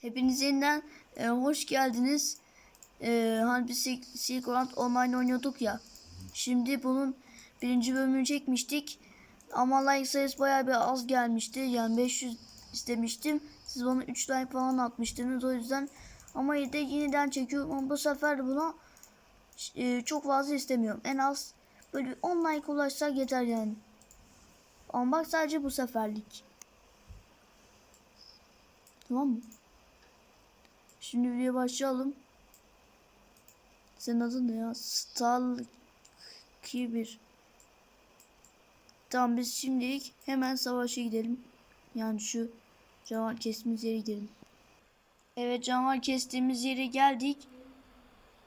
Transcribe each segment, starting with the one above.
Hepiniz yeniden e, hoş geldiniz. E, hani biz Silk, Online oynuyorduk ya. Şimdi bunun birinci bölümünü çekmiştik. Ama like sayısı bayağı bir az gelmişti. Yani 500 istemiştim. Siz bana 3 like falan atmıştınız o yüzden. Ama yine de yeniden çekiyorum. Ama bu sefer buna e, çok fazla istemiyorum. En az böyle bir 10 like ulaşsak yeter yani. Ama bak sadece bu seferlik. Tamam mı? Şimdi videoya başlayalım. Senin adın ne ya? Stal Kibir. Tamam biz şimdilik hemen savaşa gidelim. Yani şu canavar kestiğimiz yere gidelim. Evet canavar kestiğimiz yere geldik.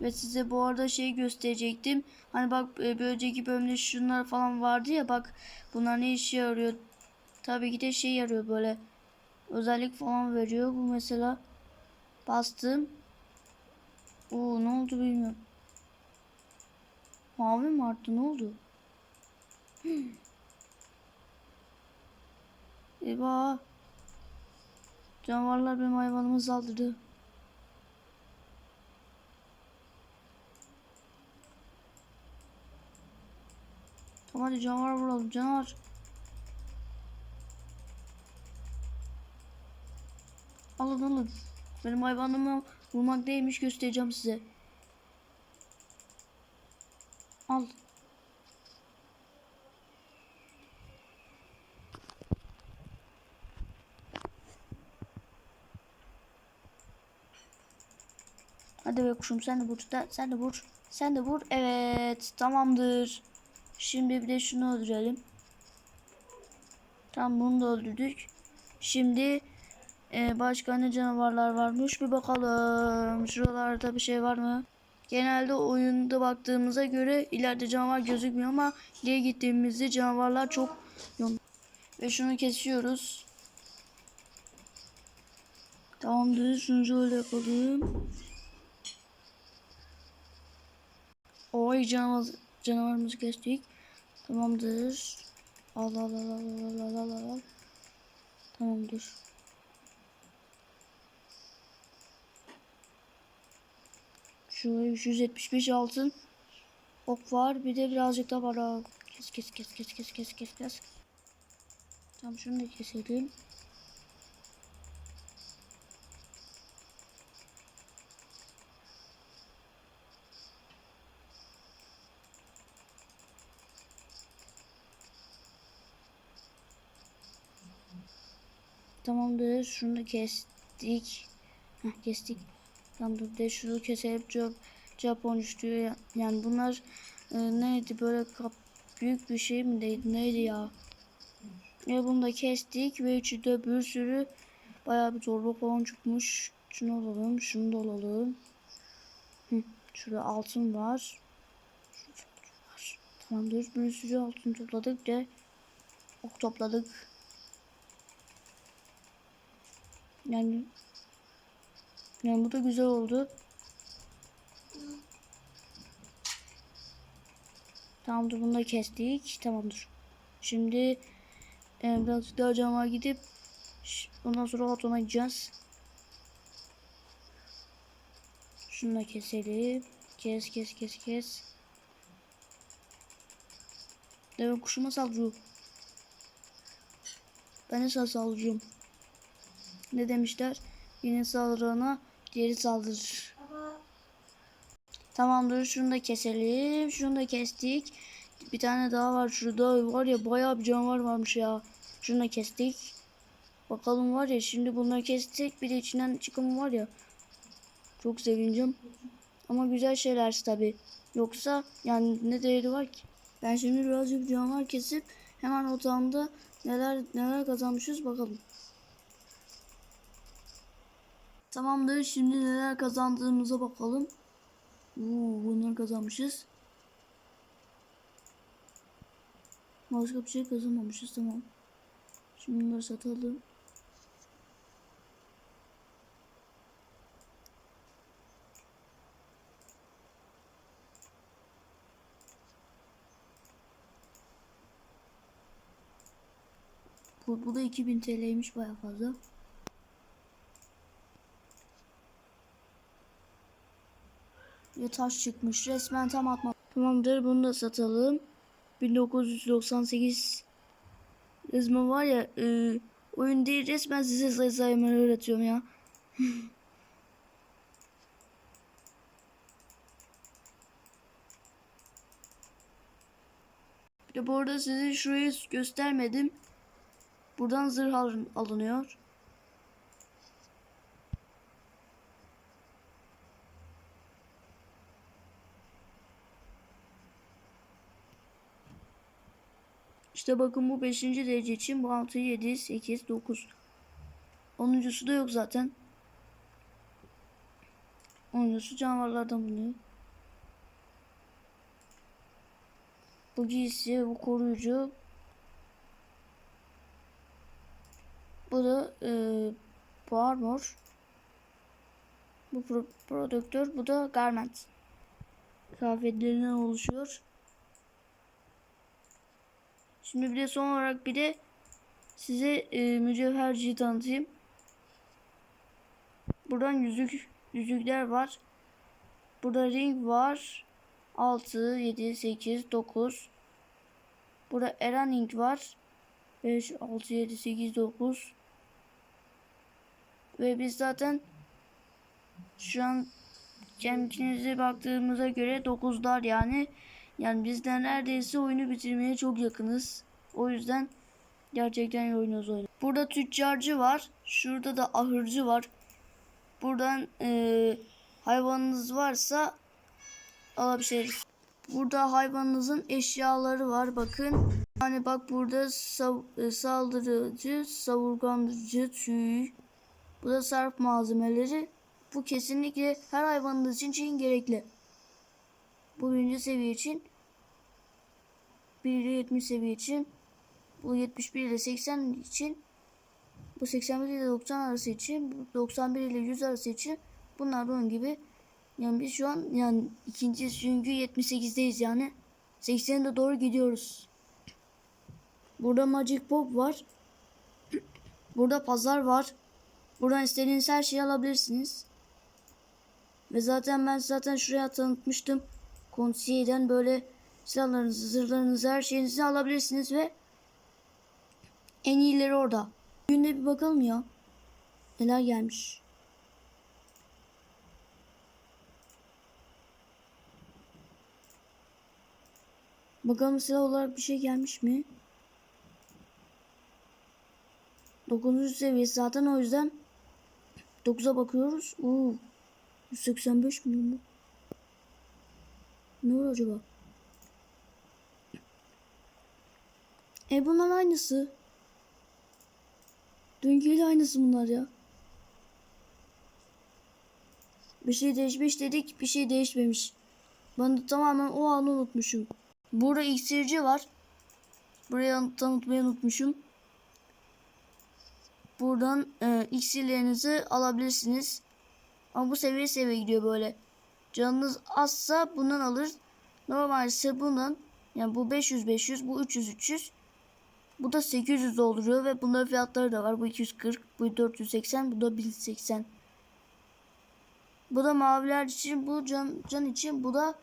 Ve size bu arada şey gösterecektim. Hani bak e, bir bölümde şunlar falan vardı ya bak bunlar ne işe yarıyor. Tabii ki de şey yarıyor böyle özellik falan veriyor. Bu mesela bastım. Oo ne oldu bilmiyorum. Mavi mi arttı ne oldu? Eyvah. Canavarlar benim hayvanımı saldırdı. Tamam hadi canavar vuralım canavar. Alın alın. Benim hayvanımı vurmak neymiş göstereceğim size. Al. Hadi be kuşum sen de vur. Sen de vur. Sen de vur. Evet tamamdır. Şimdi bir de şunu öldürelim. Tamam bunu da öldürdük. Şimdi ee, başka ne canavarlar varmış bir bakalım. Şuralarda bir şey var mı? Genelde oyunda baktığımıza göre ileride canavar gözükmüyor ama ileri gittiğimizde canavarlar çok yoğun. Ve şunu kesiyoruz. Tamamdır. Şunu şöyle yapalım. Oy canavar, canavarımızı kestik. Tamamdır. Al al al al al al al al. Tamamdır. Şuraya 175 altın ok var. Bir de birazcık da var. Kes kes kes kes kes kes kes kes. Tamam şunu da keselim. Tamamdır. Şunu da kestik. Heh, kestik. Tamam dur de şunu keselim Jap Japonca diyor ya. Yani bunlar e, neydi böyle kap büyük bir şey mi değildi neydi ya. Ve bunu da kestik ve içinde bir sürü bayağı bir torba falan çıkmış. Şunu alalım şunu da alalım. Hı, şurada altın var. Tamamdır bir sürü altın topladık de ok topladık. Yani yani bu da güzel oldu. Tamamdır bunu da kestik. Tamamdır. Şimdi e, birazcık daha cama gidip ondan sonra atona gideceğiz. Şunu da keselim. Kes kes kes kes. Deve kuşuma saldırıyor. Ben de saldırıyorum. Ne demişler? Yine saldırana geri saldırır. Tamamdır şunu da keselim. Şunu da kestik. Bir tane daha var şurada. Var ya bayağı bir canavar varmış ya. Şunu da kestik. Bakalım var ya şimdi bunları kestik. Bir de içinden çıkım var ya. Çok sevineceğim. Ama güzel şeyler tabi. Yoksa yani ne değeri var ki? Ben şimdi birazcık canavar kesip hemen otağımda neler neler kazanmışız bakalım. Tamamdır. Şimdi neler kazandığımıza bakalım. Oo, bunları kazanmışız. Başka bir şey kazanmamışız. Tamam. Şimdi bunları satalım. Bu, bu da 2000 TL'ymiş baya fazla. Ve taş çıkmış. Resmen tam atma. Tamamdır bunu da satalım. 1998 resmen var ya e, oyun değil resmen size sayı saymayı öğretiyorum ya. Bir de bu arada size şurayı göstermedim. Buradan zırh alın- alınıyor. İşte bakın bu 5. derece için bu 6, 7, 8, 9. 10.sü da yok zaten. 10.sü canavarlardan bulunuyor. Bu giysi, bu koruyucu. Bu da e, bu armor. Bu pro prodüktör, bu da garment. Kıyafetlerinden oluşuyor. Şimdi bir de son olarak bir de size e, mücevherciyi tanıtayım. Buradan yüzük yüzükler var. Burada ring var. 6, 7, 8, 9. Burada Eren ring var. 5, 6, 7, 8, 9. Ve biz zaten şu an kendimize baktığımıza göre 9'lar yani. Yani biz de neredeyse oyunu bitirmeye çok yakınız. O yüzden gerçekten oynuyoruz oyunu. Burada tüccarcı var. Şurada da ahırcı var. Buradan eee, hayvanınız varsa alabilirsiniz. Burada hayvanınızın eşyaları var. Bakın. Hani bak burada sav- e, saldırıcı, savurgancı, tüy. Bu da sarf malzemeleri. Bu kesinlikle her hayvanınız için gerekli. Bu birinci seviye için. 1 ile 70 seviye için. Bu 71 ile 80 için. Bu 81 ile 90 arası için. Bu 91 ile 100 arası için. Bunlar da onun gibi. Yani biz şu an yani ikinci çünkü 78'deyiz yani. 80'e de doğru gidiyoruz. Burada Magic Pop var. Burada pazar var. Buradan istediğiniz her şeyi alabilirsiniz. Ve zaten ben zaten şuraya tanıtmıştım. Konsiyeden böyle silahlarınızı, zırhlarınızı, her şeyinizi alabilirsiniz ve en iyileri orada. Günde bir bakalım ya. Neler gelmiş. Bakalım silah olarak bir şey gelmiş mi? 9. seviyesi zaten o yüzden 9'a bakıyoruz. Oo, 185 milyon mu? Ne var acaba? E bunlar aynısı. Dünküyle aynısı bunlar ya. Bir şey değişmiş dedik bir şey değişmemiş. Ben de tamamen o anı unutmuşum. Burada iksirci var. Buraya tanıtmayı unutmuşum. Buradan e, iksirlerinizi alabilirsiniz. Ama bu seviye seviye gidiyor böyle. Canınız azsa bundan alır. Normal ise bundan yani bu 500 500 bu 300 300 bu da 800 dolduruyor ve bunların fiyatları da var. Bu 240, bu 480, bu da 1080. Bu da maviler için, bu can, can için, bu da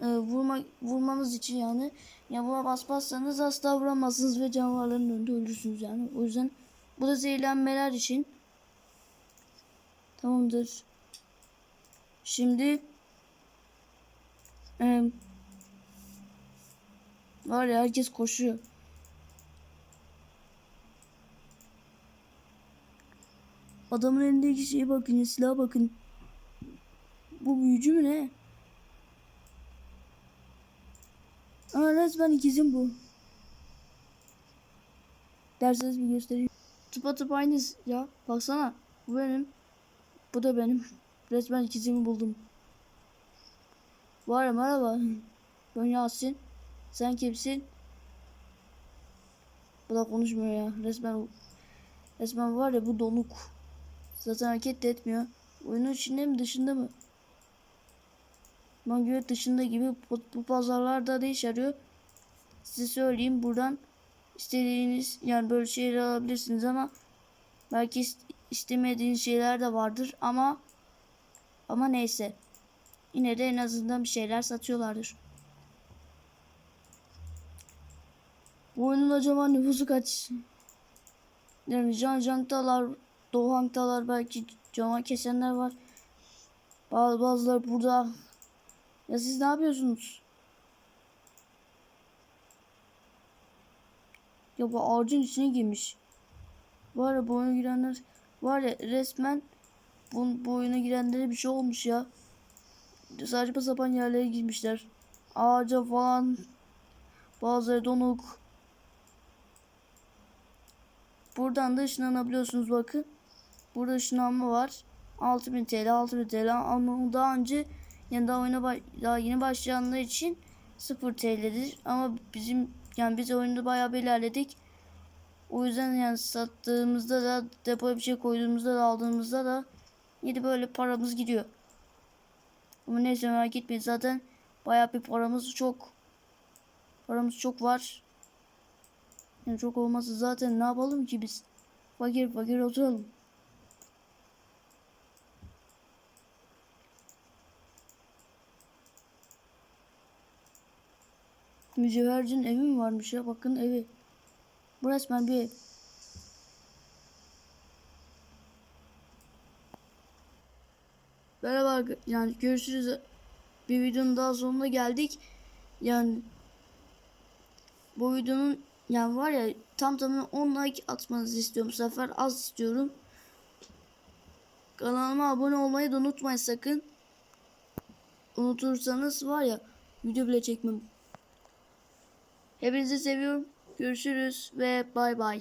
e, vurma vurmanız için yani. Ya buna basmazsanız asla vuramazsınız ve canavarların önünde ölürsünüz yani. O yüzden bu da zehirlenmeler için. Tamamdır. Şimdi e, var ya herkes koşuyor. Adamın elindeki şeye bakın, silaha bakın. Bu büyücü mü ne? Aa resmen ikizim bu. Derseniz bir göstereyim. Tıpa tıp aynı ya. Baksana. Bu benim. Bu da benim. Resmen ikizimi buldum. Var merhaba. Ben Yasin. Sen kimsin? Bu da konuşmuyor ya. Resmen resmen var ya bu donuk. Zaten hareket de etmiyor. Oyunun içinde mi dışında mı? Göre dışında gibi bu, pazarlarda ne iş arıyor? Size söyleyeyim buradan istediğiniz yani böyle şeyler alabilirsiniz ama belki ist- istemediğiniz şeyler de vardır ama ama neyse. Yine de en azından bir şeyler satıyorlardır. Bu oyunun acaba nüfusu kaç? Yani Can Jank'talar, Doğank'talar belki cama kesenler var. Bazı, bazıları burada. Ya siz ne yapıyorsunuz? Ya bu ağacın içine girmiş. Var ya bu oyuna girenler var ya resmen bu, bu oyuna girenlere bir şey olmuş ya. Saçma sapan yerlere girmişler. Ağaca falan bazıları donuk. Buradan da ışınlanabiliyorsunuz bakın. Burada ışınlanma var. 6000 TL 6000 TL ama daha önce yani daha oyuna daha yeni başlayanlar için 0 TL'dir. Ama bizim yani biz oyunda bayağı bir ilerledik. O yüzden yani sattığımızda da depoya bir şey koyduğumuzda da aldığımızda da yine böyle paramız gidiyor. Ama neyse merak etmeyin zaten bayağı bir paramız çok. Paramız çok var. Yani çok olmazsa zaten ne yapalım ki biz? Fakir fakir oturalım. Mücevhercinin evi mi varmış ya? Bakın evi. Bu resmen bir ev. Merhaba yani görüşürüz. Bir videonun daha sonuna geldik. Yani bu videonun yani var ya tam tamına 10 like atmanızı istiyorum. Bu sefer az istiyorum. Kanalıma abone olmayı da unutmayın sakın. Unutursanız var ya video bile çekmem. Hepinizi seviyorum. Görüşürüz ve bay bay.